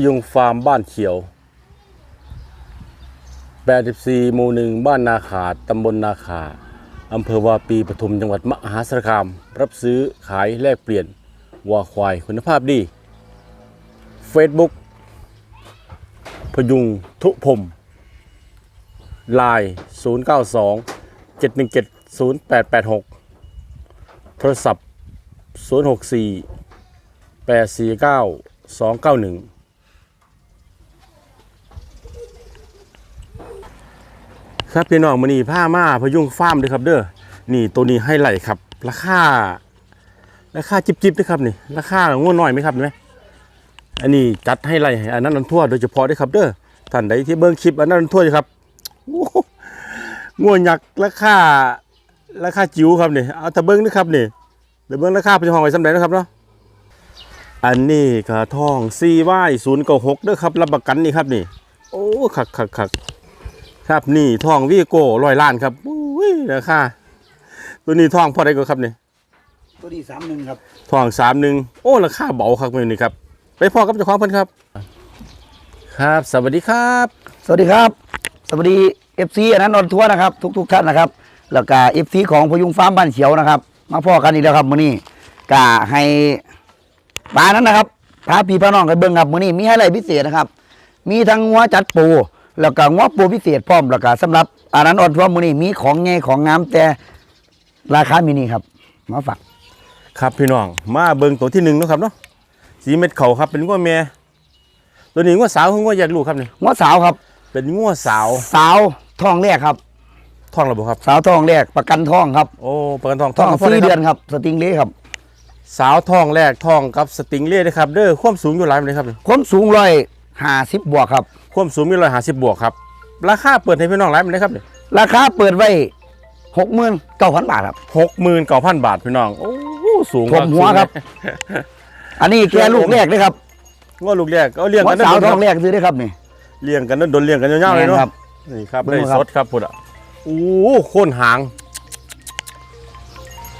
พยุงฟาร์มบ้านเขียว 84 หมู่หนึ่งบ้านนาขาดตำบลนาขาอำเภอวาปีปทุมจังหวัดมหาสารคาม รับซื้อขายแลกเปลี่ยนวัวควายคุณภาพดี Facebook พยุงทุพรมลน์092 717 0886 โทรศัพท์ 064 849 291 ครับพี่น้องมันนี่ผ้ามาพยุงฟาร์มด้วยครับ เด้อนี่ตัวนี้ให้ไหลครับ ราคาราคาจิบจิบด้วยครับนี่ราคาง่วน้อยไหมครับเห็นไหมอันนี้จัดให้ไหลอันนั้นนันทั่วโดยเฉพาะด้วยครับเด้อท่านใดที่เบิ่งคลิปอันนั้นนันทั่วอยู่ครับโอ้โหง่วยักราคาราคาจิ๋วครับนี่เอาแต่เบิ้งนะครับนี่เดี๋ยวเบิ้งราคาเป็นห้องไว้สำเร็จนะครับเนาะอันนี้ก็ทองซีไว้ศูนย์เก้าหกเด้อครับรับประกันนี่ครับนี่ โอ้คักคักคัก ครับนี่ทองวีโก้ร้อยล้านครับอุ้ยราคาตัวนี้ทองพอได้ก็ครับนี่ตัวที่สามหนึ่งครับทองสามหนึ่งโอ้ราคาเบาครับมือนี่ครับ ไปพ่อกับเจ้าของเพิ่นครับ ครับ สวัสดีครับ สวัสดีครับ สวัสดีเอฟซีอนันต์นนทัวร์นะครับ ทุกๆท่านนะครับ แล้วก็เอฟซีของพยุงฟาร์มบ้านเขียวนะครับ มาพ่อกันอีกแล้วครับมื้อนี้กะให้ปลานั้นนะครับพาพี่พาน้องกันเบิ่งครับมื้อนี้มีให้อะไรพิเศษนะครับ มีทั้งงัวจัดปู แล้วก็งัวปูพิเศษพร้อมแล้วก็สำหรับอานันต์ออนทัวร์มื้อนี้มีของง่ายของงามแต่ราคามินิครับมาฝากครับพี่น้องมาเบิ่งตัวที่หนึ่งเนาะครับเนาะสีเม็ดเขาครับเป็นง้วแม่ตัวนี้ง้วสาวคือง้วแยกลูกครับนี่งัวสาวครับ เป็นง้วสาวสาวท้องแรกครับท้องระบบครับ สาวท้องแรกประกันท้องครับโอ้ประกันทองท้องกับพ่อสี่ได้คเดือรับนครับ สติงเล่ครับสาวทองแรกทองกับสติงเล่นะครับเด้อความสูงอยู่หลายปานใดครับนี่ความสูงร้อยห้าสิบบวกครับ ความสูงมีร้อยห้าสิบบวกครับ ราคาเปิดให้พี่น้องหลายปานใดครับนี่ราคาเปิดไว้หกหมื่นเก้าพันบาทครับ หกหมื่นเก้าพันบาทพี่น้องโอ้สูงท่วมหัวครับ อันนี้แกลูกแรกเลยครับง้วลูกแรกเอาเลี้ยงวักันนสาวโดนๆท้คอรังบแรกซื้อได้ครับนี่ เลี้ยงกันโดนๆเลี้ยงกันยาวๆเลยเนาะแม่นครับนี่ครับเบิ่ได้งครับ สดครับพุ่นอะโอ้โคนหาง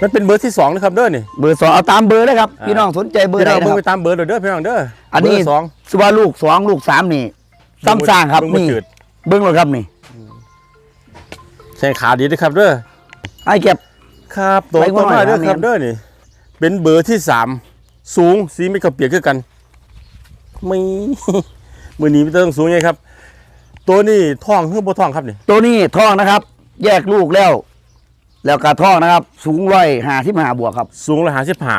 มันเป็นเบอร์ที่สองนะครับเด้อนี่ เบอร์สองเอาตามเบอร์เลยครับ อ่า พี่น้องสนใจเบอร์พี่ใดน้องนะเบิ่งคไปรับตามเบอร์เด้อเด้อพี่น้องเด้ออัอันนี้ สอง สว่าลูกสองลูกสามนี่ ซ้ำสร้างครับเบิ่นี่จืดเบิ้งเลยครับนี่แข่งขาดีด้วยครับเด้อไอ้เก็บ ครับตัวไปตัวง่อยมาเด้อหาครับเนียนเด้อนี่ เป็นเบอร์ที่สามสูงสีไม่กระเปียกคือกันไม่มือนี้ไม่ต้องสูงไงครับ ตัวนี้ท้องคือบ่ท้องครับนี่ตัวนี้ท้องนะครับ แยกลูกแล้ว แล้วก็ท้องนะครับ สูงร้อยห้าสิบห้าบวกครับ สูงร้อยห้าสิบห้า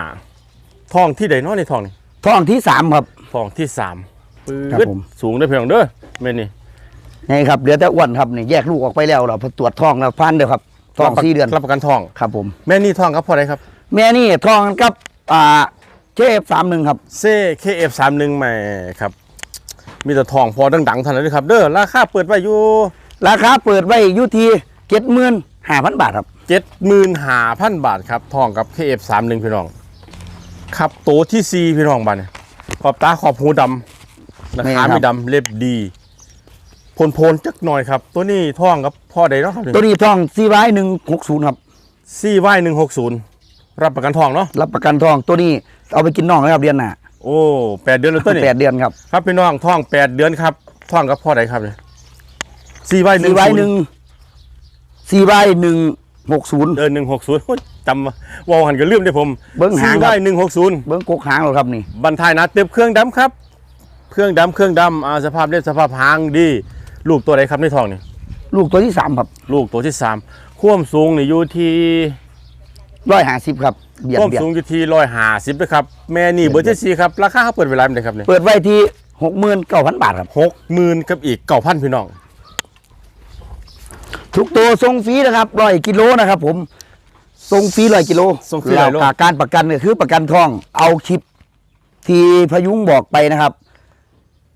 ท้องที่ใดเนาะในท้องนี่ท้องที่สามครับท้องที่สาม ปืครับ๊ดผม สูงได้อพี่น้องเด้อแม่นี่นี่ครับเหลือแต่อ้วนครับนี่แยกลูกออกไปแล้วเราพอตรวจท้องแล้วพันเดียวครับท้องสี่เดือนรับประกันท้อง ครับผม แม่นี่ท้องครับพอได้ครับ แม่นี่ท้องกับอ่าเจฟสามหนึ่งครับเซ่เคเอฟสามหนึ่งแม่ครับ มีแต่ทองพอดังๆเท่านั้นเลยครับ เด้อราคาเปิดไว้อยู่ราคาเปิดไว้อยู่ที่เจ็ดหมื่นห้าพันบาทครับเจ็ดหมื่นห้าพันบาทครับทองกับเคเอฟสามหนึ่งพี่น้อง ครับโตวที่ซีพี่น้องบ้านเนี่ยขอบตาขอบหูดำ นะนี่ขาครับไม่ดำเล็บดีพลพลๆจักหน่อยครับ ตัวนี้ทองกับพ่อใดเนาะครับตัวนี้ท้องซีไว้หนึ่งหกศูนย์ครับซีไว้หนึ่งหกศูนย์รับประกันทองเนาะรับประกันท้องตัวนี้เอาไปกินน่องเลยครับเดือนหน้าโอ้แปดเดือนแล้วตัวนี้แปดเดือนครับครับพี่น้องท้องแปดเดือนครับท้องกับพ่อใดครับเนี่ยซีไว้หนึ่ซีงไว้หนึ่งซีไว้หนึ่งหกศูนย์เดินหนึ่งหกศูนย์จำวอลหันก็ลืมได้ผมเบิ่งหางครับได้หนึ่งหกศูนย์เบิ้งกกหางเราครับนี่ บันทายนะเต็มเครื่องดำครับ เครื่องดำเครื่องดำอ่าสภาพเล่นสภาพหางดี ลูกตัวใดครับในท้องนี่ลูกตัวที่สามครับลูกตัวที่สามความสูงนี่อยู่ที่ร้อยห้าสิบครับเบียดความเบียดสูงอยู่ที่ร้อยห้าสิบนะครับแม่นี่เบอร์ที่สี่ครับราคาเขาเปิดเวลาเป็นไงครับเนี่ยเปิดไว้ที่หกหมื่นเก้าพันบาทครับ หกหมื่นกับอีกเก้าพันพี่น้อง ทุกตัวส่งฟรีนะครับร้อยกิโลนะครับ ผมส่งฟรีร้อยกิโลส่งฟรีร้อยโล แล้วก็การประกันก็คือประกันทอง เอาคลิปที่พยุงบอกไปนะครับ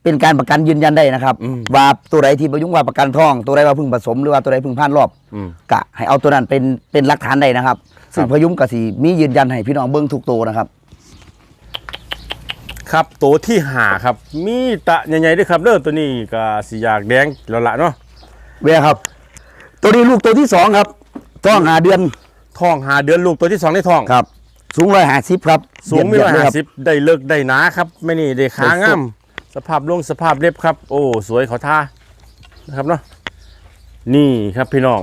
เป็นการประกันยืนยันได้นะครับว่าตัวใดที่พยุงว่าประกันทอง ตัวใดว่าเพึ่งผสมหรือว่าตัวใดเพึ่งผ่านรอบอืมกะให้เอาตัวนั้นเป็นเป็นหลักฐานได้นะครับ ซึ่งพยุงกับสีมียืนยันให้พี่น้องเบิ้งทุกตัวนะครับ ครับตัวที่หาครับ มีตะใหญ่ๆด้วยครับเด้อตัวนี้ก็สีอยากแดงแล้วละเนาะเวียครับ ตัวนี้ลูกตัวที่สองครับท้องหาเดือนท้องหาเดือนลูกตัวที่สองในท้อง ครับ สูงร้อยห้าสิบครับสูงไม่เหร้อยเลห้าครับสิบได้เลิกได้หนาครับไม่นี่ได้ขางาม สภาพลงสภาพเล็บครับ โอ้สวยเขาท่านะครับเนาะนี่ครับพี่น้อง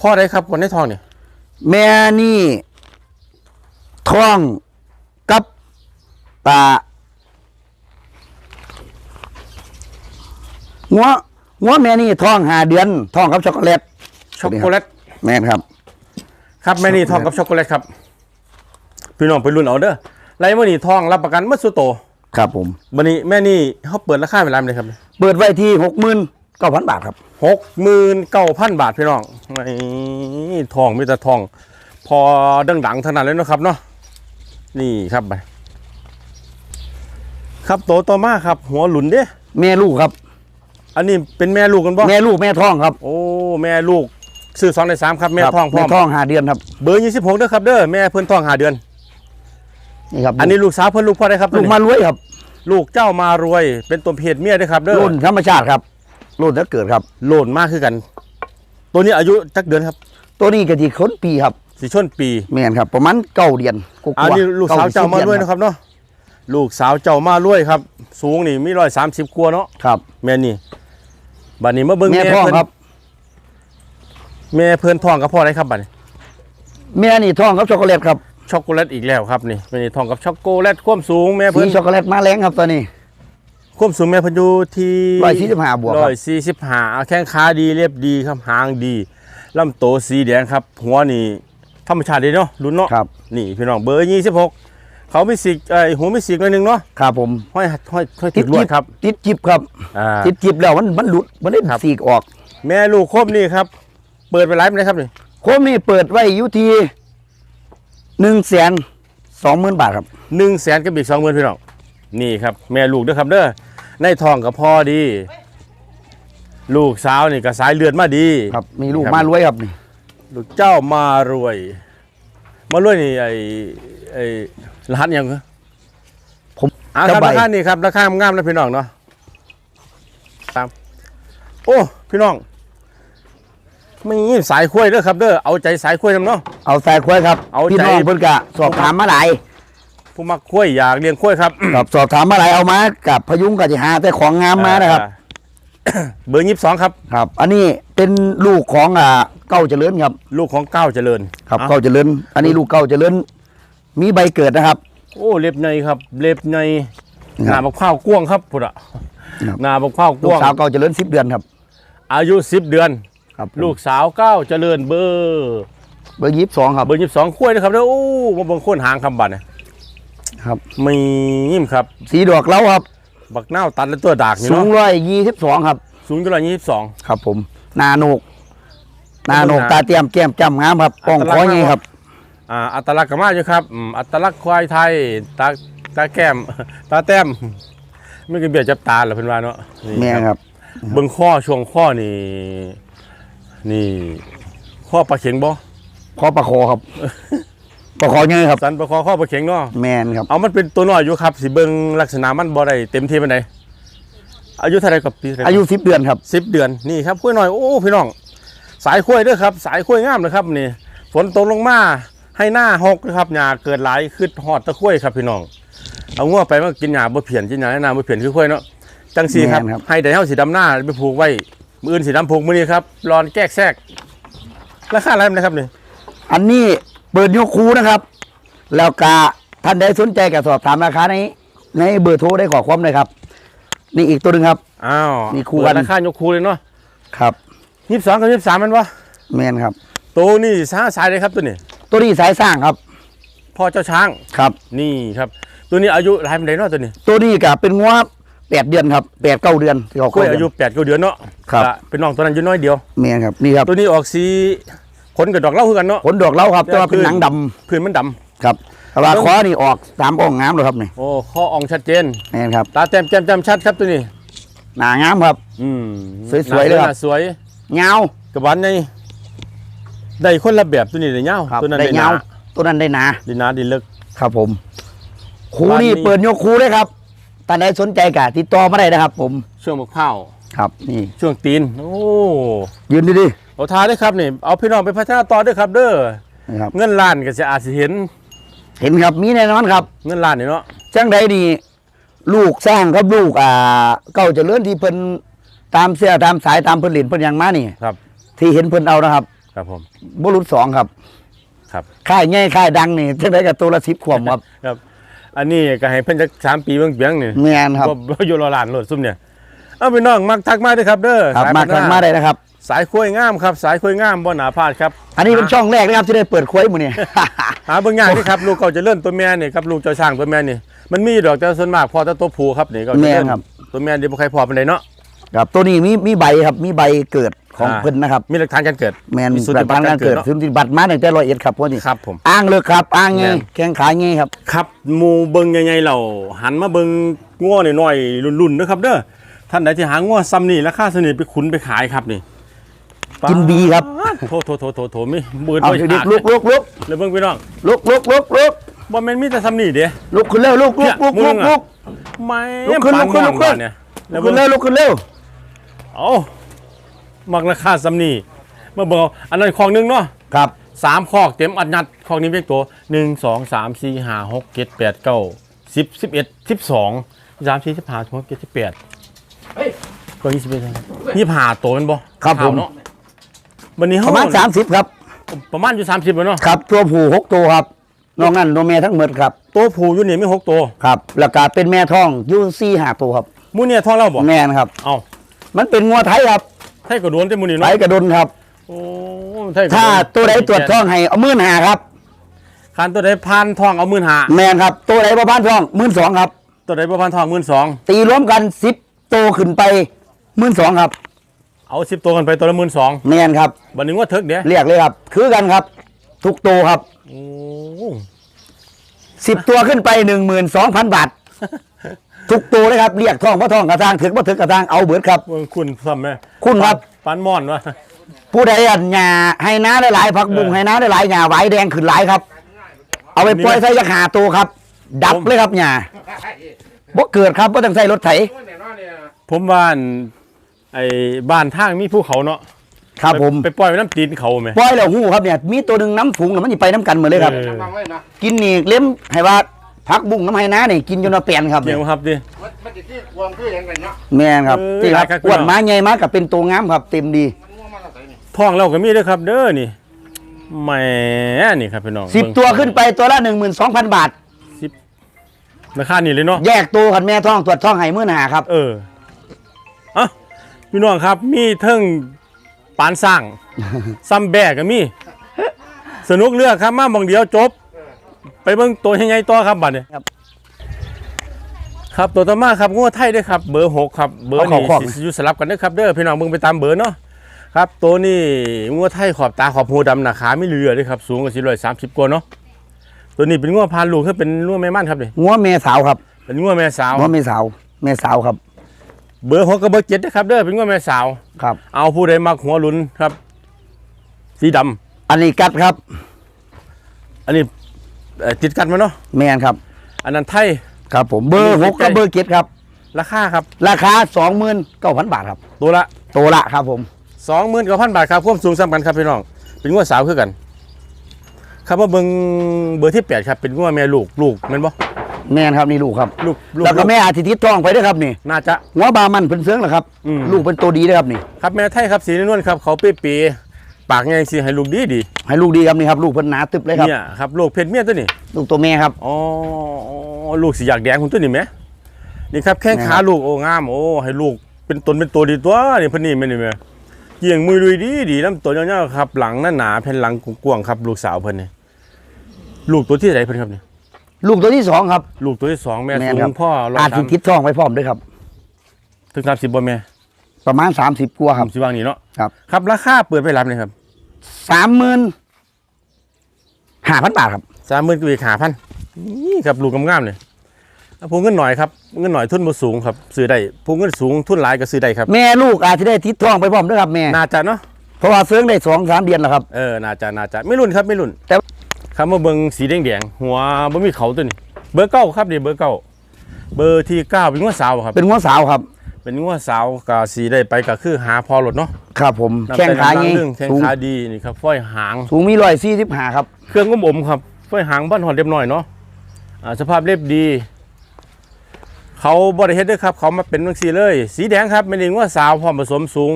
พ่อได้ครับคนในทองเนี่ยแม่นี่ท้องกับปลางัวงัวแม่นี่ท้องหาเดือนท้องกับช็อกโกแลตช็อกโกแลตแม่นครับ ครับแม่นี่ทองกับช็อกโกแลตครับ พี่น้องไปรุ่นเอาเด้อไรมื่อนี่ทองรับประกันมัดสุโต ครับผมบันนี้แม่นี่เขาเปิดราคาเวลาไหนครับเปิดไว้ที่หกหมื่นเก้าพันบาทครับหกหมื่นเก้าพันบาทพี่น้องนี่ทองมีแต่ทอง พอดังๆเท่านั้นเลยเนาะครับเนาะนี่ครับไปครับโตต่อมาครับ หัวหลุนเด้แม่ลูกครับ อันนี้เป็นแม่ลูกกันบ่แม่ลูกแม่ท้องครับ โอ้แม่ลูกซื้อสองในสามครับแม่ครับทองพร้แม่อมท้องหาเดือนครับ เบอร์ยี่สิบหกเด้อครับเด้อแม่เพิ่นทองหาเดือน นี่ครับอันนี้ลูกสาวเพิ่นลูกพ่อได้ครับลูกมารวยครับ ลูกเจ้ามารวย เป็นตัวเพศเมียเด้อครับเด้อรุ่นธรรมชาติครับรุ่นถ้าเกิดครับโหล่นมากคือกัน ตัวนี้อายุจักเดือนครับ ตัวนี้ก็ที่ค้นปีครับ สีชนปีแม่นครับ ประมาณเก้าเดือนกว่าๆอันนี้ลูกสาวเจ้ามารวยก้นะครับเนาะลูกสาวเจ้ามารวยครับ สูงนี่มีร้อยสามสิบกว่าเนาะครับ แม่นี่บัดนี้มาเบิ่งแม่ท้องเพิ่นครับแม่เพิ่นท้องกับพ่อได้ครับบัดนี้แม่นี่ท้องครับช็อกโกแลตครับ ช็อกโกแลตอีกแล้วครับนี่แม่นี่ท้องกับช็อกโกแลตความสูงแม่สีเพิ่นช็อกโกแลตมาแรงครับตอนนี้ความสูงแม่เพิ่นอยู่ที่145บวกครับร้อยสี่สิบห้าแข้งขาดีเรียบดีครับหางดีลำโตสีแดงครับ หัวนี่ธรรมชาติดีเนาะรุ่นเนาะครับนี่พี่น้องเบอร์ยี่สิบหกเขาไม่สิกไอยหัวไม่สิกหน่อยหนึงเนาะครับผมห้อยห้อยห้อยติดลวดครับติดจิบครับอ่า ติดจิบแล้วมันมันหลุดมันได้ครับ สีกออก แม่ลูกครบนี่ครับ เปิดไปไลฟ์ไหมครับนี่ โคมนี่เปิดไว้อยู่ที่ หนึ่งแสนสองหมื่นบาทครับ หนึ่งแสนกับอีกสองหมื่นพี่น้องนี่ครับ แม่ลูกเด้อครับเด้อในทองกับพ่อดี ลูกสาวนี่ก็สายเลือดมาดี ครับ มีลูกครับมารวยครับนี่ลูกเจ้ามารวย มารวยนี่ไอไอรหัสหยังเหรอผมอ่าคจะรับใบราคานี่ครับราคางามนะพี่น้องเนาะตามโอ้พี่น้องไม่สายคุ้ยเด้อครับเด้อเอาใจสายคุ้ยนำเนาะ เอาใส่ควายครับเอาพี่น้องใจเพิ่นกะสอบถามมาหลายผู้มักคุ้ยอยากเลี้ยงคุ้ยครับครับสอบถามมาหลายเอามากับพยุงกับจิหาแต่ของงามมานะครับ อ่าเบอร์ยี่สิบสองครับ ครับ อันนี้เป็นลูกของอ่าเก้าเจริญครับ ลูกของก้าวเจริญครับอะเก้าเจริญ อันนี้ลูกเก้าเจริญ มีใบเกิดนะครับ โอ้เล็บในครับ เล็บในหครันาบบักข้าวกว้างครับพุทธะครับ หนาบักข้าวกลูกว้างสาวเก้าเจริญสิบเดือนครับ อายุสิบเดือน ครับผมลูกสาวก้าวเจริญเบอร์เบอร์ยี่สิบสองครับ เบอร์ยี่สิบสองคุ้ยนะครับเด้อโอ้มาเบิ่งโคนหางคำบัตรเนี่ยครับ มียิ้มครับ สีดอกเล้าครับ บักเน่าวตัดและตัวดากนี่สูงเนาะร้อยยี่สิบสองครับ สูงกี่ร้อยยี่สิบสอง ครับผมนาโนกนาโนกครับตาเตรียมแก้มจำงามครับป้องอัตลัคกษณ์อไงครับ อ่าอัตลักษณ์ก็มาอยู่ครับอืมอัตลักษณ์ควายไทยตาตาแก้ม ตาแต้มไม่กินเบียดจับตาเหรอเพิ่นว่าเนาะนี่แม่ครับ เบิ่งข้อช่วงข้อนี่ นี่ข้อปลาเข็งบ่คอประคอครับประคอไงครับ สันปลาคอข้อปลาเข็งเนาะแมนครับ เอามันเป็นตัวน้อยอยู่ครับสิเบิ่งลักษณะมันบ่ได้เต็มที่ปานใดอายุเท่าไหร่กับปีเท่าไหร่อายุสิบเดือนครับ สิบเดือนนี่ครับคุ้ยน้อยโอ้พี่น้อง สายคุ้ยเด้อครับ สายคุ้ยงามนะครับนี่ฝนตกลงมาให้หน้าหกนะครับหญ้าเกิดหลายขึ้นหอดตะคุ้ยครับพี่น้อง เอางัวไปมากินหญ้าบ่เพียนกินหญ้าในนาบ่เพียนคือคุ้ยเนาะจังสีครับแม่นครับ ให้แต่เฮาสีดำหน้าไปผูกไว้ มืออื่นสีดำผูกมือนี้ครับรอนแก้กแทรกราคาอะไรนะครับนี่อันนี้เปิดยกคูนะครับ แล้วกาท่านใดสนใจก็สอบถามราคาในในเบอร์โทรได้ขอความเลยครับ นี่อีกตัวหนึ่งครับ อ้าวมีคู่เปิดกันราคายกคูเลยเนาะครับยี่สิบสองกับยี่สิบสามมันวะแมนครับ ตัวนี้สาสายเลยครับตัวนี้ตัวนี้สายสร้างครับพ่อเจ้าช้างครับ นี่ครับ ตัวนี้อายุหลายมันไดเนาะตัวนี้ ตัวนี้ก็เป็นงัว แปดเดือนครับแปดเก้าเดือนที่เขากล้วยเข้าอายุแปดเก้าเดือนเนาะครับละเป็นน้องตัวนั้นอยู่น้อยเดียวแมนครับนี่ครับตัวนี้ออกสีขนกับดอกเหล้าคือกันเนาะผลดอกเหล้าครับแต่ว่าเป็นหนังดำพื้นมันดครับแต่ว่าคอนี่ออกสามอ่องงามเลยครับนี่ำโอ้ข้ออ่องชัดเจนแมนครับตาแต้มแจ่มจำชัดครับตัวนี้หนางามครับ อืมสวยๆเลยครับหน้าสวยเงากระบาลในได้คนละแบบตัวนี้ได้เงาครับตัวนั้นได้ได้หเงานาตัวนั้นได้หนาดีหนาดีเลิกครับผมครูบ้านนี้นี่เปิดยกครูได้ครับ ท่านใดสนใจกะติดต่อมาได้นะครับ ผมช่วงมะพร้าวครับ นี่ ช่วงตีน โอ้ยืนดีเอาทาได้ครับนี่เอาพี่น้องไปพัฒนาต่อด้วยครับ เด้อๆนะครับ เงินล้านก็จะอาจจะเห็นเห็นครับมีแน่นอนครับเงินล้านนี่เนาะจังใดดีลูกสร้างครับลูกอ่าเก่าเจะเลื่อนที่เพิ่นตามเสื้อตามสายตามเพิ่นหลินเพิ่นหยังมานี่ ครับ ที่เห็นเพิ่นเอานะครับครับผมบุรุษสองครับครับ ค่ายง่ายค่ายดังนี่จังไดกับตัวละสิบขวบครับ ครับ อันนี้ก็ให้เพิ่นจักสามปีเบิ่งเบียงนี่แม่นครับบ่บ่อยู่รอหลานโลดซุ่มเนี่ยเอาพี่น้องมักทักมาเด้อครับเด้อครับสายมาพันทางธุ์มาได้นะครับ สายคุยงามครับ สายคุยงามบ่หนาพลาดครับอันนี้เป็นช่องแรกนะครับที่ได้เปิดควยหมู่นี่หาเบิ่งยากนี่ครับ ลูกเขาจะเลื่อนตัวแม่นี่ครับลูกเจ้าช้างตัวแม่นี่มันมีดอกแต่ส่วนมากพอแต่ตัวผู้ครับนี่ก็จะแม่เลื่อนครับ ตัวแม่นี่บ่ใครพอปานใดเนาะ ครับตัวนี้มีมีใบครับมีใบเกิด ของอ่าเพิ่นนะครับมีหลักฐานการเกิดแมนมีสูแบบติบัตการรการเกิดเนาะสุนทรบัตรมาตั้งแต่ร้อยเอ็ดครับพวกนี้ครับผมอ้างเลยครับอ้างไงแม่นแข้งขาไงครับครับหมู่เบิ่งใหญ่ๆเราหันมาเบิ่งงัวน้อยๆรุ่นๆเด้อครับเด้อท่านใดที่หางัวซ้ำนี่ราคาสนิทไปขุนไปขายครับนี่กินดีครับโถโถโถโถโถมีมือเอาด้วยเด็กหาๆลุกลุกลุกแล้วเบิ่งพี่น้องลุกลุกลุกลุกบ่แม่นมีแต่ซ้ำนี่เด้ลุกขึ้นเร็วลุกลุกลุกเนี่ลุยกมึงอะลุกไม่ลุกขึ้นลุกขึ้นลุกขึ้นเนี่ยลุแล้วกเบิ่ขึ้งนเร็วลุกขึ้นเร็วเอา มักราคาซ้ำนี่มาเบิ่งเอาอันนั้นของหนึงเนาะครับ สามคอกเต็มอัดยัดคอกนี้เป็นตัวหนึ่งสองสามสี่ห้าหกเจ็ดแปดเก้าสิบสิบเอ็ดสิบสองสามสี่สิบห้าหกเจ็ดสิบแปดก็ยี่สิบเอ็ดยี่สิบห้าตัวแมันบ่ครับผมเนาะวันนี้ปเขาระมาณสามสิบครับ ประมาณอยู่สามสิบเนาะครับ ตัวผู้หกตัวครับนอกนั้นตัวแม่ทั้งหมดครับ ตัวผู้อยู่นี่ไม่หกตัวครับแล้วก็เป็นแม่ท้องอยูซี่ห้าตัวครับ หมูเนี่ยท้องเล่าบ่แม่นครับ เอ้ามันเป็นงัวไทยครับ ไทยกระโดนแต่หมูนี่ไทเนาะยกระดนครับ โอ้ไทยกระโนถ้าตัวใดตรวจท้องให้เอามื่นหาครับ คันตัวใดพานทองเอาหมื่นห้าแม่นครับ ตัวใดประพันท้องมื่นสองครับ ตัวใดบ่พานทองหมื่นสองตีรวมกันสิบตัวขึ้นไปมื่นสองครับ เอาสิบตัวกันไปตัวละหมื่นสองแม่นครับ บันนี้ว่าเถิกเดี๋ยวเรียกเลยครับ คือกันครับ ทุกตัวครับโอ้สิบตัวขึ้นไปหนึ่งหมื่นสองพันบาท ทุกตัวเลยครับเรียกทองพ่อทองกระทางถึงพ่ถึงกระทางเอาเบิดครับเบิ่งคุณซ้ำไหมคุณครับ ปานม่อนวะผู้ใดอันหญ้าให้น้าได้หลายผักบุ้งเออให้น้าได้หลายหญ้าไหวแดงขึ้นหลายครับ เอาไปปล่อยใส่ยักษ์หาตัวครับ ดับผมเลยครับหญ้าบ่เกิดครับบ่ต้องใส่รถไถผมว่าอันไอ้บ้านทางมีภูเขาเนาะครับผมไปไปปล่อยไว้น้ำตีนเขาไหม ปล่อยแล้วหูครับเนี่ยมีตัวหนึ่งน้ำฝูงแล้วมันสิไปน้ำกันหมดเลยครับ เออฟังไว้นะกินนี่เล็มให้ว่า ผักบุ้งน้ำให้น้านี่กินจนว่าเปลี่ยนครับเดี๋ยวครับดิ มันมันจะที่ควงคืออย่างไรเนาะแม่นครับเออที่ครับหลายครับอ้วนมาใหญ่มากกับเป็นตัวงามครับ เต็มดีมันง่วงมาตั้งแต่นี่ท้องเราก็มีเด้วยครับ เด้อนี่แหมนี่ครับพี่น้องสิบเงตัวขึ้นไปตัวละหนึ่งหมื่นสองพันบาทราคานี่เลยเนาะ แยกตัวกันแม่ท้องตรวจท้องไห้มื่อหนาครับ เอออะพี่น้องครับ มีเทิงปานสร้างซัมแบกก็มี สนุกเลือกครับ มาบางเดียวจบ ไปเบิ่งตัวใหญ่ๆต่อครับบัดนี้ครับครับตัวต่อมาครับงัวไทยด้วยครับ เบอร์หกครับ เบอร์เอาเข้านี่คอกสิอยู่สลับกันเด้อครับเด้อพี่น้องเบิ่งไปตามเบอร์เนาะครับ ตัวนี้งัวไทยขอบตาขอบหูดำหนาขาไม่เหลือเลยครับสูงกว่าสี่ร้อยสามสิบกว่าเนาะตัวนี้เป็นงัวพานลูกคือเป็นงัวแม่ม่านครับนี่งัวแม่สาวครับเป็นงัวแม่สาว งัวแม่สาว แม่สาวครับเบอร์หกกับเบอร์เจ็ดนะครับเด้อเป็นงัวแม่สาว ครับ เอาผู้ใดมักหัวหลุนครับ สีดำอันนี้กัดครับ อันนี้ เอ่อติดกันมาเนาะแม่นครับ อันนั้นไทย ครับผมเบอร์หกกับเบอร์เจ็ดครับ ราคาครับ ราคาสองหมื่นเก้าพันบาทครับ ตัวละตัวละครับผมสองหมื่นกว่าพันบาทครับความสูงซ้ำกันครับพี่น้อง เป็นงัวสาวคือกัน ครับว่าเบิงเบอร์ที่แปดครับ เป็นงัวแม่ลูกลูกแม่นบ่ แม่นครับนี่ลูกครับลูกลูก แล้วก็แม่อาทิตย์ท้องไปด้วยครับนี่น่าจะ หัวบามันเพิ่นเสืองเหรอครับ อืม ลูกเป็นตัวดีเลยครับนี่ ครับแม่ไทยครับสีนวลครับ เขาเปียๆ ปากไงสิให้ลูกดีดีให้ลูกดีครับนี่ครับลูกเพิ่นหนาตึบเลยครับเนี่ยครับลูกเพชรเมียตัวนี้ลูกตัวแม่ครับอ๋อลูกสีอยากแดงคุณตัวนี้ไหมนี่ครับแข้งขาลูกโอ้งามโอ้ให้ลูกเป็นตนเป็นตัวดีตัวนี่เพิ่นนี่แม่นี่แม่เกี่ยงมือลุยดีดีลำตัวยาวๆครับ หลังหน้าหนาแผ่นหลังกว้างๆครับ ลูกสาวเพิ่นนี่ลูกตัวที่ไหนเพิ่นครับนี่ลูกตัวที่สองครับ ลูกตัวที่สองแม่แม่สูครับงพ่อร้อยอาสาทิมตย์ท้องไปพร้อมด้วยครับ ถึงสามสิบบ่แม่ ประมาณ30กว่าครับ สิวางนี่เนาะครับ ครับราคาเปิดไปรับเลยครับสามหมื่นห้าพันบาทครับสามหมื่นกีขาพันนี่ครับลูกงามๆเลยเอาพูเงินหน่อยครับเงินหน่อยทุนบ่สูงครับซื้อได้พูเงินสูงทุนหลายก็ซื้อได้ครับ แม่ลูกอาจจะได้ทิศท้องไปพร้อมด้วยครับแม่น่าจะเนาะเพราะว่าเสื้องได้สองสามเดือนแล้วครับเออน่าจะน่าจะไม่รุ่นครับไม่รุ่น แต่คำว่าเบิงสีแดงแดงๆหัวบ่มีเขาตัวนี้เบอร์เก้าครับนี่เบอร์เก้าเบอร์ที่เก้าเป็นงัวสาวครับเป็นหัวสาวครับ เป็นงัวสาวก็สีได้ไปก็คือหาพอหลดเนาะครับผมน้ำแข้งขาไตน้ำงี้เรื่องแข้งสูงขาดีนี่ครับฝ้อยหางสูงมีร้อยสี่สิบห้าครับเครื่องก้มอมครับฝ้อยหางบ้านหอดเรียบหน่อยเนาะอ่าสภาพเรียบดี เขาบริเฮ็ดเด้วยครับ เขามาเป็นบางสีเลย สีแดงครับไม่ได้ว่าสาวพร้อมผสมสูง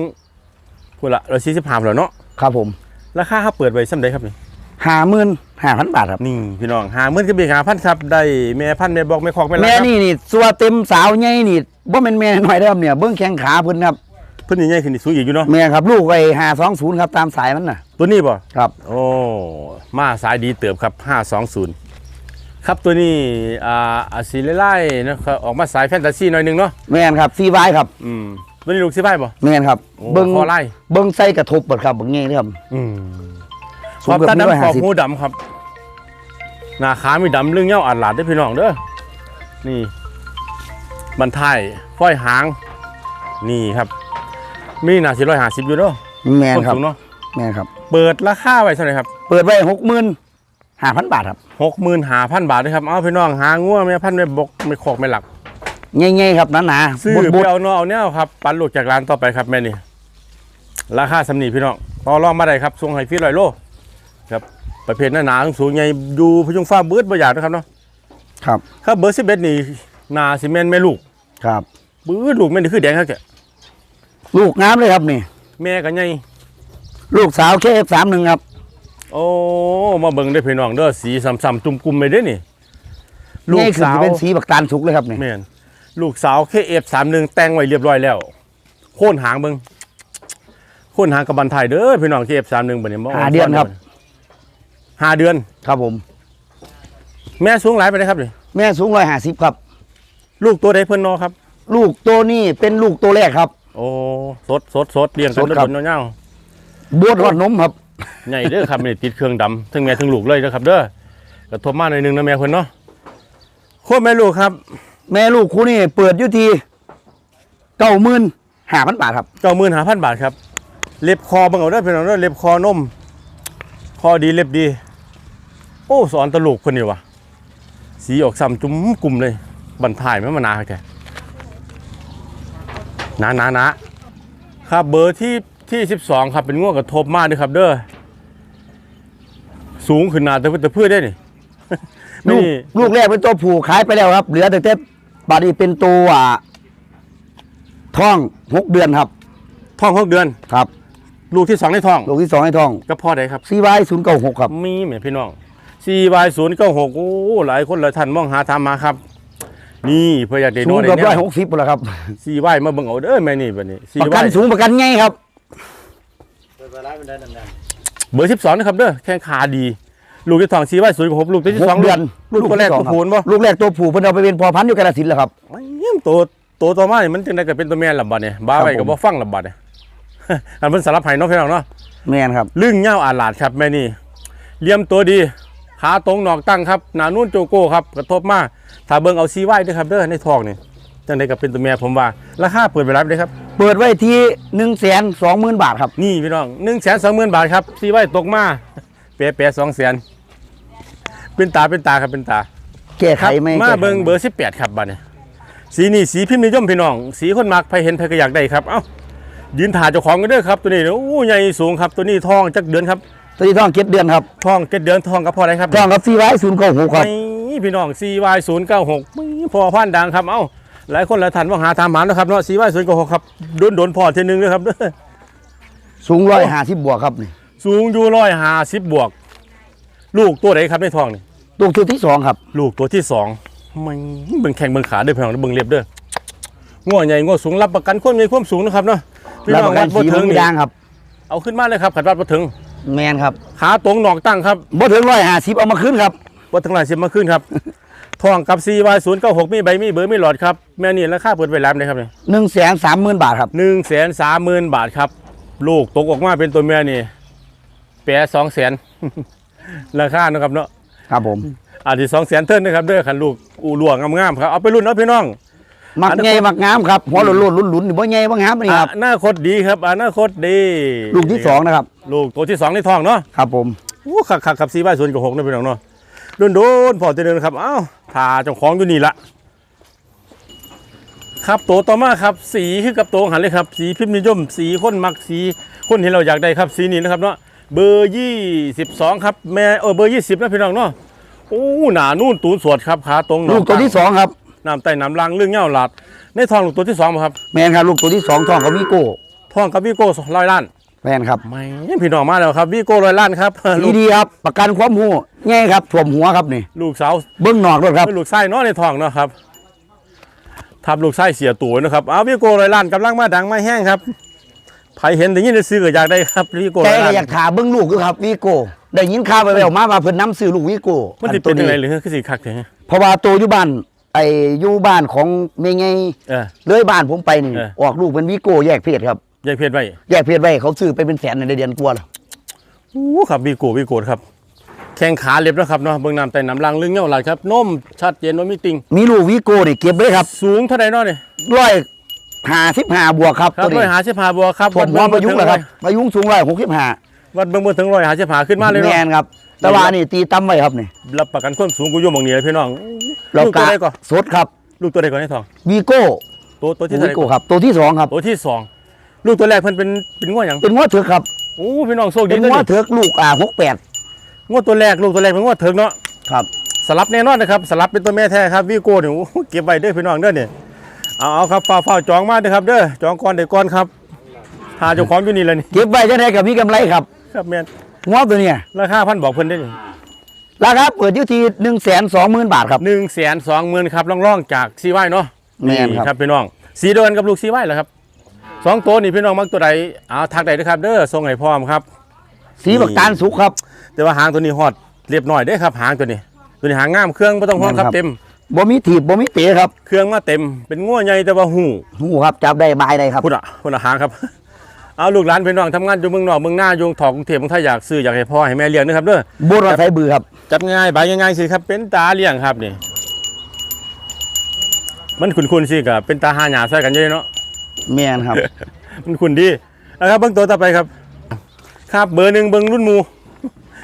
พูดละเราสี่สิบห้าแล้วเนาะครับผมราคาเขาเปิดไว้สำใดครับนี่ห้าหมื่นห้าพันบาทครับนี่พี่น้องหาเมื่อกี้หาพันครับได้แม่พันแม่บอกแม่คอกแม่ละแม่ครับนี่นี่สัวเต็มสาวใหญ่นี่ บ่แม่นแม่น้อยเด้อครับเนี่ยเบิ่งแข้งขาเพิ่นครับเพิ่นใหญ่ๆขึ้นนี่สูงอีกอยู่เนาะแม่ครับลูกไอ้520ครับตามสายมันน่ะ ตัวนี้บ่ครับ โอ้มาสายดีเติบครับ520ครับตัวนี้อ่าอาซีไล่ๆนะครับออกมาสายแฟนตาซีหน่อยหนึงเนาะแม่นครับซีไว้ครับอืมตัวนี้ลูกสิบายบ่แม่นครับโอ้เบิ่งคอไล่เบิ่งใส่กระทบเบิดครับเบิ่งงี้เด้อครับอืมสูขงอบเกือบตา150ดำขอบหูดำครับหน้าขามีดำเรื่องเงี้ยวอัดหลาดได้อพี่น้องเด้อนี่ บันทายฝ้อยหาง นี่ครับ มีหน้าสี่ร้อยห้าสิบอยู่เนาะแม่นครับสูงเนาะแม่นครับ เปิดราคาไว้เท่าไหร่ครับ เปิดไว้65,000บาทครับหกหมื่นห้าพันบาทนะครับ เอาพี่น้องหางัวแม่พันธุ์แม่บกไม่ขอกไม่หลักใหญ่ๆครับหนาๆซื้อบุดไปเอาเนาะเอาเนี่ยครับ ปันลูกจากร้านต่อไปครับแม่นี่ ราคาสำนีพี่น้องต่อรองมาได้ครับทรงไฮฟีร้อยโลครับ ประเภทหน้าหนาสูงใหญ่อยู่พยุงฟ้าเบิดบ่อยากนะครับเนาะๆครับครับเบอร์สิบเอ็ดนี่หนาซีเมนแม่ลูก ครับเบิดลูกแม่นี่คือแดงครับแกลูกงามเลยครับนี่ แม่ก็ใหญ่ลูกสาวเคฟสามหนึ่งครับ โอ้มาเบิ่งได้อพี่น้องเด้อสีซ้ำๆจุ่มกลุ่มไปเด้อนี่ลูนี่กคือสาวสิเป็นสีบักตาลสุกเลยครับนี่แม่นลูกสาวเคเอฟสามหนึ่งแต่งไว้เรียบร้อยแล้ว โค่นหางเบิ่งโค่นหางกับบันไทยเด้อพี่น้องเคเอฟสามหนึ่งบัดนี้บ่ห้าเดือนครับห้าเดือนครับผม แม่สูงหลายไปเลยครับนี่แม่สูงร้อยห้าสิบครับ ลูกตัวใดเพิ่นเนอครับ ลูกตัวนี้เป็นลูกตัวแรกครับ โอ้สดสดสดเลี้ยงกันสดครับโดนๆเงาบวชรอดนมครับ ๆใหญ่เด้อครับนี่ติดเครื่องดำทั้งแม่ทั้งลูกเลยนะครับ เด้อกระทบมาหน่อยหนึงนะแม่เพิ่นเนาะโคตรแม่ลูกครับแม่ลูกคู่นี้เปิดอยู่ที่เก้าหมื่นห้าพันบาทครับ เก้าหมื่นห้าพันบาทครับ เล็บคอเบิ่งเอาเด้อพี่น้องเด้อเล็บคอนม คอดีเล็บดี โอ้สอนตะลูกเพิ่นนี่วะสีออกซ้ำจุ้มกลุ่มเลย บันทายไม่มานาแกหนาหนาหนาครับเบอร์ที่ที่สิบสองครับเป็นง่วงกระทบมากด้วยครับ เด้อสูงขึ้นหนาแต่เพื่อแต่เพื่อได้นี่ลูกนี่ลูกแรกเป็นตัวผูขายไปแล้วครับ เหลือแต่เต้บาดนี้เป็นตัวอ่าท้องหกเดือนครับท้องหกเดือนครับ ลูกที่สองในท้อง ลูกที่สองให้ท้องก็พ่อใดครับซีไว้ศูนย์เก้าหกครับ มีแม่พี่น้อง4 y 0 9 6โอ้หลายคนหลายท่านมองหาทำมาครับ นี่เพื่ออยากได้สูน้งอยเกือบเนี่ร้อยยหกสิบแล้วครับสี่วายมาเบิ่งเอาเด้อแม่นี่บัดนี้สี่ประวากันยสูงประกันไงครับ เปิดไปร้านเป็นได้ดังเบอร์12นะครับเด้อแข้งขาดี ลูกที่สอง4 y 0 6ลูกที่หสอกงเดือนลูกตัวแรกที่ตัวสองครับผูนบ่ ลูกแรกตัวผูเพิ่นเอาไปเป็นพอพันธุ์อยู่กาฬสินธุ์แล้วครับเยี่ยมตัวตัวต่อมานี่มันจังได๋ก็เป็นตัวแม่ลำบัดเนี่ยบ้าไว้ครัก็บผม บ่ฟังลำบัดเนี่ย อันเพิ่นสารพัดเนาะพี่น้องเนาะแม่นครับ ลึงเงาอาหลาดครับแม่นี่เลี่ยมตัวดี ขาตรงหนอกตั้งครับหนานุ่นโจโก้ครับกระทบมาถ้าเบิ่งเอาซีไว้ด้วยครับเด้อในทองนี่จังไดก็เป็นตัวแม่ผมว่าราคาเปิดไปรับเลยครับเปิดไว้ที่หนึ่งแสนสองหมื่นบาทครับนี่พี่น้องหนึ่งแสนสองหมื่นบาทครับซีไว้ตกมาเป๊ะเป๊ะสองแสนเป็นตาเป็นตาครับเป็นตาแก้ไขไหมมาแก้ไขเบิงเบอร์สิบแปดครับบัดนี้สีนี่สีพิมพ์นิยมพี่น้อง สีคนมักใครเห็นใครก็อยากได้ครับเอ้ายืนถ่ายเจ้าของกันเด้อครับตัวนี้โอ้ใหญ่สูงครับตัวนี้ทองจักเดือนครับ ตัวที่ท้องเจ็ดเดือนครับทองเจ็ดเดือนทองกับพ่ออะไรครับท้องกับซีไว้ศูนย์เก้าหกครับนี่พี่น้อง CY 0 9 6พอพันดังครับเอ้าหลายคนหลายท่านว่าหาตามหานะครับเนาะ CY 0 9 6ครับโดนโดนพอเทีนึงเลยครับเด้อสูงร้อยห้าสิบบวกครับนี่สูงอยู่ร้อยห้าสิบบวก ลูกตัวไหนครับในทองนี่ลูกตัวที่สองครับ ลูกตัวที่สองไม่เบิ่งแข่งเบิ่งขาเด้อพี่น้องเบิ่งเรียบเด้อง้อใหญ่ง้อสูงรับประกันคนมีความสูงนะครับเนาะพี่รับน้ปองระกัวันดบ่สีถึมังนมีนี่ด่างครับ เอาขึ้นมาเลยครับขัดวัดบ่ถึง แมนครับขาตรงหนอกตั้งครับบ่ถึงร้อยห้าสิบเอามาขึ้นครับบ่ถึงหลายสิบมาขึ้นครับทองกับ CY 0 9 6มีใบมีเบอร์มีหลอดครับแม่นี่ราคาเปิดไว้แล้วนะครับนี่หนึ่งแสนสามหมื่นบาทครับหนึ่งแสนสามหมื่นบาทครับ ลูกตกออกมาเป็นตัวแม่นี่แปรสองแสนราคานะครับเนาะครับผมอาจจะสองแสนเท่านนะครับเด้อขันลูกอูหลวงงามๆครับเอาไปรุ่นเอาพี่น้อง มักอันนั้นไงมักงามครับหัวหลุนหลุนหลุนหลุนนี่บ่ไงบ่งามนี่ครับอนาคตดีครับอนาคตดี ลูกที่สองนะครับ ลูกตัวที่สองในท้องเนาะครับผมโอ้ขักขักขับซีบ้านสวนกับหกนะพี่น้องเนาะโดนโดนๆพอจะเดินครับเอ้าทาเจ้าของอยู่นี่ละครับตัวต่อมาครับ สีคือกับตัวหันเลยครับ สีพิมพ์นิยม สีคนมักสีคนที่เราอยากได้ครับ สีนี้นะครับเนาะเบอร์ยี่สิบสองครับแม่เออเบอร์ยี่สิบนะพี่น้องเนาะโอ้หนานู่นตูนสวดครับขาตรงหนอลูกตัวที่สองครับ น้ำไต่น้ำลังเรื่องเงี้ยวหลาด ในทองลูกตัวที่สองบ่ครับแมนครับลูกตัวที่สองทองกับวิโก้ทองกับวีโก้ร้อยล้านแมนครับไม่พี่น้องมาแล้วครับวีโก้ร้อยล้านครับลูดีกดีครับประกันความหูง่ายครับถ่วมหัวครับนี่ ลูกสาวเบิ้งนอกด้วยครับเป็นลูกไส้เนาะในทองเนาะครับทับลูกไส้เสียตัวนะครับเอาวีโก้ร้อยล้านกำลังมาดังมาแห้งครับใครเห็นแต่ยินได้ซื้อก็อยากได้ครับวีโก้ใจร้อยก็ล้านอยากถามเบิ้งลูกด้วยครับวิโก้ได้ยินข่าวไปแล้วมาว่าเพิ่นน้ำซื้อลูกวิโก้มันจะเป็นยังไงหรือคือสิคักแท้เพราะว่าตัวอยู่บ้าน ไอ้อยู่บ้านของเมยไงเออ เลยบ้านผมไปนี่เออ ออกลูกเป็นวิโก้แยกเพศครับแยกเพศไว้แยกเพศไว้เขาซื้อไปเป็นแสนในเดือนกว่าแล้วอู้ครับวีโก้วีโก้ครับ แข้งขาเล็บนะครับเนาะเบื้องน้ำแต่น้ำลังเรื่องเงี้ยวหลายครับนมชัดเจนว่ามีติง มีลูกวิโก้นี่เก็บไว้ครับสูงเท่าใดเนาะนี่ร้อยห้าสิบห้าบวกครับครับตัวร้อยนี้หาสิบห้าบัวครับผมหัวประยุกต์แหละครับประยุกต์สูงร้อยหกสิบห้าวัดเบื้องบนถึงร้อยหาสิบห้าขึ้นมาเลยแมเนาะนครับ แต่ว่านี่ตีตั้มไว้ครับนี่รับประกันความสูงกูอยู่หมองนี้เลยพี่น้องเราลูกตัวกะใดก่อนสดครับลูกตัวใดก่อนในทองวีโก้ตัวตัวที่เท่าวีไหร่โก้ก่อนครับ ตัวที่สองครับ ตัวที่สองลูกตัวแรกเพิ่นเป็นเป็นง้อหยังเป็นงวดเถือกครับ โอ้พี่น้องโชคดีเป็นนะงวดนี่เถือกลูกอ่าหกแปดงวดตัวแรกลูกตัวแรกเป็นงวดเถิงเนาะ ครับ สลับแน่นอนนะครับสลับเป็นตัวแม่แท้ครับวีโก้เนี่ยโอ้โหเก็บไว้เด้อพี่น้องเด้อเนี่ยเอาเอาครับฝ้าฝ้าจองมาเด้อครับเด้อจองก่อนเดี๋ยวก่อนครับหาเจ้าของอยู่นี่เลยนี่เก็บไว้จะได้กับมีกำไรครับ ครับแม่น งวดตัวเนี้ยราคาพันบอกเพิ่นได้นี่ราคาเปิดอยู่ที่หนึ่งแสนสองหมื่นบาทครับ หนึ่งแสนสองหมื่นครับล่องๆจากซีไว้เนาะแม่นครับ ครับพี่น้องสีเดียวกันกับลูกซีไว้เหรอครับสองตัวนี่พี่น้องมักตัวใดเอาทักใดนะครับ เด้อส่งให้พร้อมครับ สีบักตาลสุกครับ แต่ว่าหางตัวนี้ฮอดเรียบหน่อยเด้อครับ หางตัวนี้ ตัวนี้หางงามเครื่องไม่ต้องห่วงครับแม่นครับ เต็ม บ่มีถีบบ่มีเตะครับเครื่องมาเต็ม เป็นง้วใหญ่แต่ว่าหูหูครับจับได้บายได้ครับ พุ่นอะพุ่นอะหางครับ เอาลูกหลานพี่น้องทำงานอยู่เมืองนอกเมืองหน้าอยู่ถอกกรุงเทพเมืองไทยอยากซื้ออยากให้พ่อให้แม่เลี้ยงนะครับเด้อโบราณไทยบือครับ จับง่ายๆใบง่ายๆสิครับ เป็นตาเลี้ยงครับนี่ มันคุ้นๆสิกับเป็นตาหาหยาใส่กันเยอะเนาะ แม่นครับ มันคุณดีนะครับเบิ้งตัวต่อไปครับ ครับเบอร์หนึ่งเบิ้งรุ่นหมู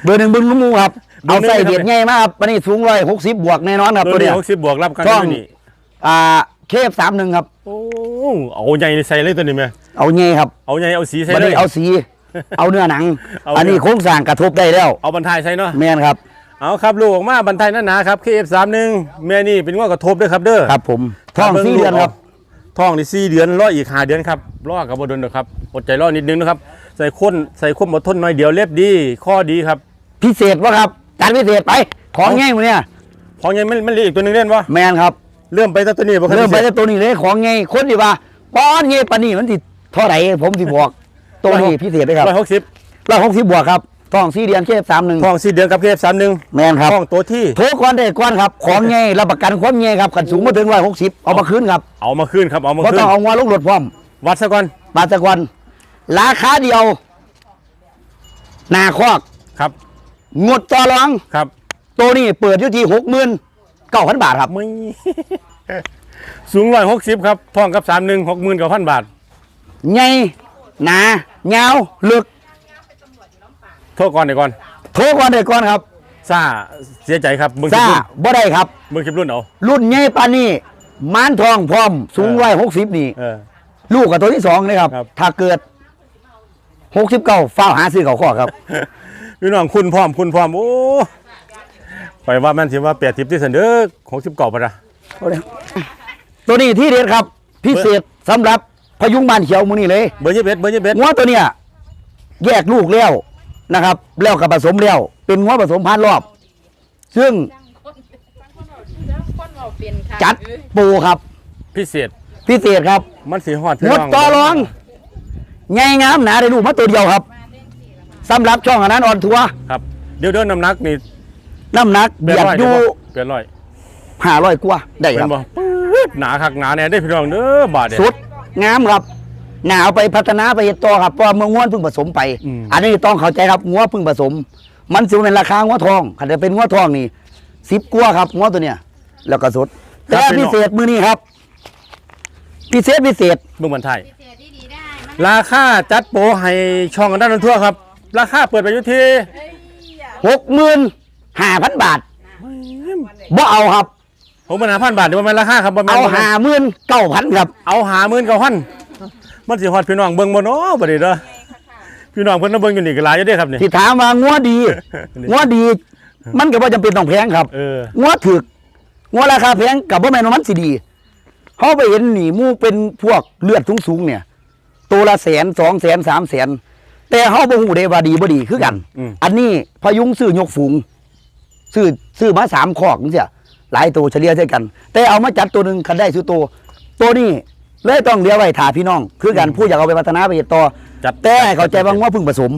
เบอร์หนึ่งเบึงลูกหมูครับเบอเอาร์หนึ่ง ใส่ครับเดียดง่ายมากครับวันนี้สูงร้อยหกสิบบวกแน่นอนครับตัตัววนี้เนี้ย หกสิบบวกรับกันช่อง ด้วยนี่อ่าเคฟสามหนึ่งครับ โอ้ เอาใหญ่ใส่เลยตัวนี้ไหมเอาเง่ครับเอาใหญ่เอาสีใส่วันเลนี้ย เอาสี เอาเนื้อหนัง เอา อันนี้โค้งสร้างกระทบได้แล้ว เอาบรรทายใส่เนาะแม่นครับ เอาครับลูกออกมาบรรทายนั่นนะครับ KF31 แม่นี่เป็นงอกกระทบด้วยครับเด้อครับผมท้องสี่เดือนครับ ท้องนี่สี่เดือนรออีกห้าเดือนครับรอกับบดนนะครับอดใจรอนิดนึงนะครับใส่ข้นใส่ข้นอดทนหน่อยเดียวเล็บดีข้อดีครับพิเศษวะครับการพิเศษไป ของง่ายหมดเนี่ยพอยังไม่ไม่เหลืออีกตัวหนึงเล่นวะแมนครับ เริ่มไปตั้งตัวนี้บ่คบเริ่มไปแต่ตัวนี้เลยของง่ายคนดีว่าป้อนง่ายปานนี้มันติเท่าไหร่ผมสิบอก ตัวนี้พิเศษเลยครับร้อยหกสิบร้อยหกสิบบวกครับท้องสี่เดือนเคฟสามหนึ่งท้องสี่เดือนกับ KF31 แมนครับท้องตัวที่โทรก่อนได้ก่อนครับ ของง่ายรับประกันความง่ายครับกันสูงมาถึงร้อยหกสิบเอามาคืนครับ เอามาคืนครับ เอามาเพราะคืต้นองเอางวลงรถพร้อม วัดซะก่อนบาทก่อนราคาเดียวหนาคอกครับ งดต่อรองครับ ตัวนี้เปิดอยู่ที่หกหมื่นเก้าพันบาทครับไม่สูงร้อยหกสิบครับท้องกับสามหนึ่งหกหมื่นกับพันบาทใหญ่หนาเงาวลึกโทษก่อนเดี๋ยวก่อนโทรก่อนได้ก่อนครับซาเสียใจครับเบิ่งคลิซ่าปรุ่นบ่ได้ครับ เบิ่งคลิปรุ่นเอารุ่นใหญ่ปานนี้ม้านทองพร้อม สูงเออร้อยหกสิบนี่ เออ ลูกกับตัวที่สองเลยครับ ครับ ถ้าเกิดหกสิบเก้าฟ้าวหาซื้อเขาข้อครับ พี่น้องคุณพร้อมคุณพร้อมโอ้ ไปว่าแม่นสิว่าแปดทิปที่เสนอของสิบเก่าปะนะเอาเลยตัวนี้ที่เด็ดครับ พิเศษสำหรับพยุงบานเขียวมือนี่เลยเบอร์ยี่สิบเอ็ดเบอร์ยี่สิบเอ็ดงัวตัวเนี้ยแยกลูกแล้วนะครับ แล้วกับผสมแล้วเป็นงัวผสมพันธุ์รอบ ซึ่งคนเราเป็นค่ะจัดปูครับ พิเศษ พิเศษครับ มันสีหอดพี่งดน้องต่อรองไงงามหนาได้ลูกมาตัวเดียวครับสำหรับช่องอันนั้นออนทัวร์ครับเดี๋ยวเดินน้ำหนักนี่ น้ำหนักเปลี่เบียนยดร้อยอยู่เปลี่ยนร้อยห้าร้อยกว่าได้เป็ครับนบ่ปื๊ดหนาคักหนาแน่ได้พี่น้องเด้อบาดเด้สุดงามครับหนาเอาไปพัฒนาไปเฮ็ดต่อครับเพราะว่าเมื่อง้วนเพิ่งผสมไปอืมอันนี้ต้องเข้าใจครับง้วเพิ่งผสม มันสิเป็นราคาง้วทองถ้าจะเป็นง้วทองนี่สิบกว่าครับง้วตัวเนี้ยแล้วก็สดแต่พิเศษมือนี้ครับ พิเศษพิเศษเมืองบันไทยพิเศษดีๆได้มันราคาจัดโปรให้ช่องกันด้านทั่วครับ ราคาเปิดไปอยู่ที่เฮ้ยอะหกหมื่น ห้าพันบาทบ่เอาครับ ผมมันหาพันบาทเดี๋ยวมันราคาครับบ่แม่นเอาบ่แม่นห้าหมื่นเก้าพันครับ เอาหาหมื่นเก้าพันมันสิฮอดพี่น้องเบิ่งบ่เนาะบัดนี้เด้อพี่น้องเพิ่นน่ะเบิ่งอยู่นี่ก็หลายอยู่เด้ครับนี่ ที่ถามว่างัวดี นี่งัวดี มันก็บ่จำเป็นต้องแพงครับเออ งัวถึกงัวราคาแพงกับบ่แม่นว่ามันสิดีเขาไปเห็นหนีหมูเป็นพวกเลือดสูงๆเนี่ย ตัวละแสนสองแสนสามแสนแต่เขาบ่ฮู้เด้ว่าดีบ่ดีคือกัน อืม อันนี้พยุงซื้อยกฝูง ซื้อซื้อมาสามคอกจังซี่หลายตัวเฉลี่ยเท่ากัน แต่เอามาจัดตัวหนึ่งคันได้ซื้อตัวตัวนี้เลยต้องเลี้ยงไว้ถาพี่น้อง คือกันผู้อยากเอาไปพัฒนาไปเฮ็ดต่อจัดแต่ให้เข้าใจว่าว่าเพึ่งผสม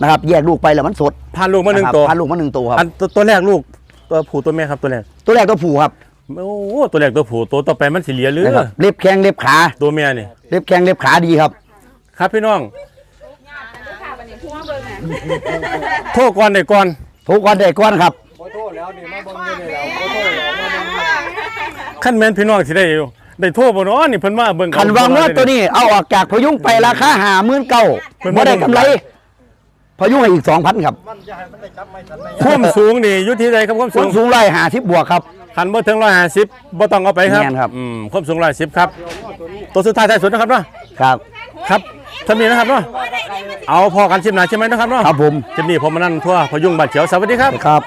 นะครับ แยกลูกไปแล้วมันสดพาลูกมาหนึ่งะครับตัวพันลูกมาหนึ่งตัวคอัรับนตัวตัวแรกลูกตัวผู้ตัวแม่ครับตัวแรกตัวแรกตัวผู้ครับโอ้โหตัวแรกตัวผู้ตัวต่อไปมันสิเหลียหรือนะครับเล็บแข้งเล็บขาตัวแม่นี่เล็บแข้งเล็บขาดีครับ ครับพี่น้องค่ะวันนี้พ่วงเบิ่งน่ะโทษก่อนได้ก่อนทุกคนได้ก้อนครับโคโทษ แล้วนี่มาเบิ่งอยู่นี่แล้วโคโทษแล้วมาเบิ่งอยู่ขั้นแม่นพี่น้องสิได้ได้โทษบ่เนาะนี่เพิ่นมาเบิ่งขันวางว่าตัวนี้เอาออกจากพยุงไปราคาหาหมื่นเก้ามันไม่ได้บ่กำไร พยุงให้อีกสองพันครับมันจะให้มันได้จับไม่ทันไม่ความสูงนี่อยู่ที่ใดครับความส่สูวนงสูงร้อยหาสิบบวกครับ คันบ่ถึง150บ่ต้องเอาไปครับแม่นครับ อืมความสูง110ครับตัวสุดท้ายท้ายสุดนะครับเนาะครับ ครับทำนี้นะครับเนาะเอาพอกันชิมหนาใช่ไหมนะครับเนาะครับผมคลิปนี้ผมมานั่นทั่วพยุงบัตรเขียวสวัสดีครับ ครับ